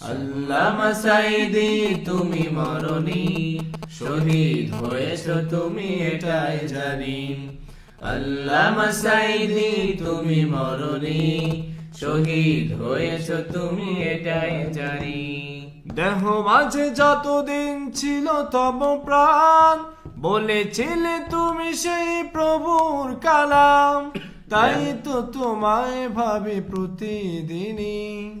আল্লামা সাইদি তুমি মরণি। শহীদ হয়েছ তুমি, এটাই জানি। আল্লামা সাইদি তুমি মরণি। শহীদ হয়েছ তুমি, এটাই জানি। দেহ মাঝে যতদিন ছিল তব প্রাণ। বলেছিলে তুমি সেই প্রভুর কালাম। তাই তো তোমায় ভাবি প্রতিদিনই।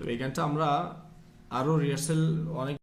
তো এই গানটা আমরা আরও রিহার্সেল অনেক